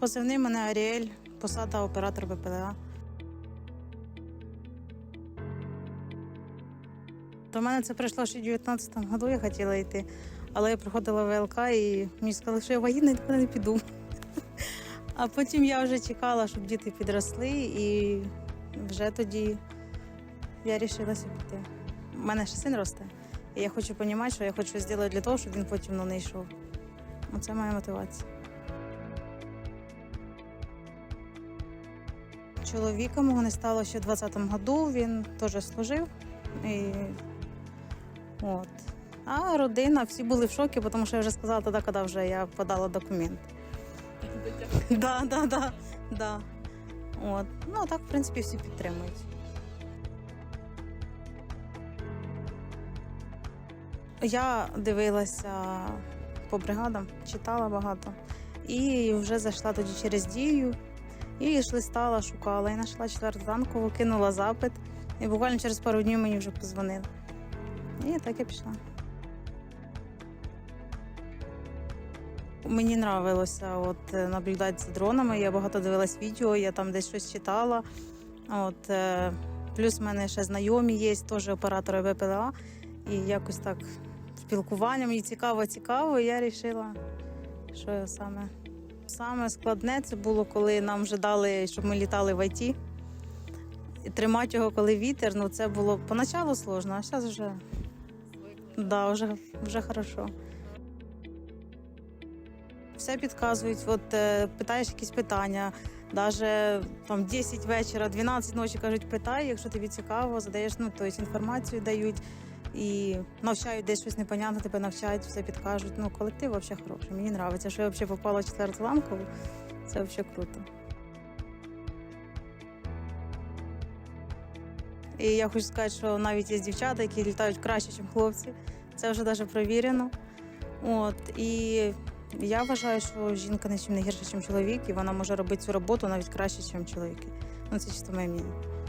Позивний мене Аріель, посада оператор БПЛА. До мене це прийшло ще в 19-му году, я хотіла йти, але я проходила ВЛК і мені сказали, що я вагітна, нікуди не піду. А потім я вже чекала, щоб діти підросли, і вже тоді я вирішилася піти. У мене ще син росте, і я хочу розуміти, що я хочу зробити для того, щоб він потім не йшов. Оце моя мотивація. Чоловіка мого не стало ще в 20-му году, він теж служив. І... От. А родина, всі були в шокі, тому що я вже сказала тоді, коли вже я подала документ. Да, да, да, да. От. Ну, а так, в принципі, всі підтримують. Я дивилася по бригадам, читала багато. І вже зайшла тоді через дію. І листала, шукала. І знайшла четверту ранку, кинула запит. І буквально через пару днів мені вже позвонили. І так я пішла. Мені нравилося от, е, наблюдати за дронами. Я багато дивилась відео, я там десь щось читала. От, е, плюс в мене ще знайомі є, теж оператори ВПЛА. І якось так спілкування мені цікаво, цікаво. І я вирішила, що я саме. Саме складне це було, коли нам вже дали, щоб ми літали в ІТ. І тримати його, коли вітер, ну це було поначалу сложно, а зараз вже, да, вже, вже хорошо. Все підказують, от е, питаєш якісь питання, навіть там 10 вечора, 12 ночі кажуть, питай, якщо тобі цікаво, задаєш ну, тобто інформацію дають і навчають десь щось непонятне, тебе навчають, все підкажуть. Ну, колектив взагалі хороший. Мені подобається, що я взагалі попала в четверту ланкову. Це взагалі круто. І я хочу сказати, що навіть є дівчата, які літають краще, ніж хлопці. Це вже навіть провірено. От і я вважаю, що жінка нічим не гірша, ніж чоловік, і вона може робити цю роботу навіть краще, ніж чоловіки. Ну це чисто моє мнення.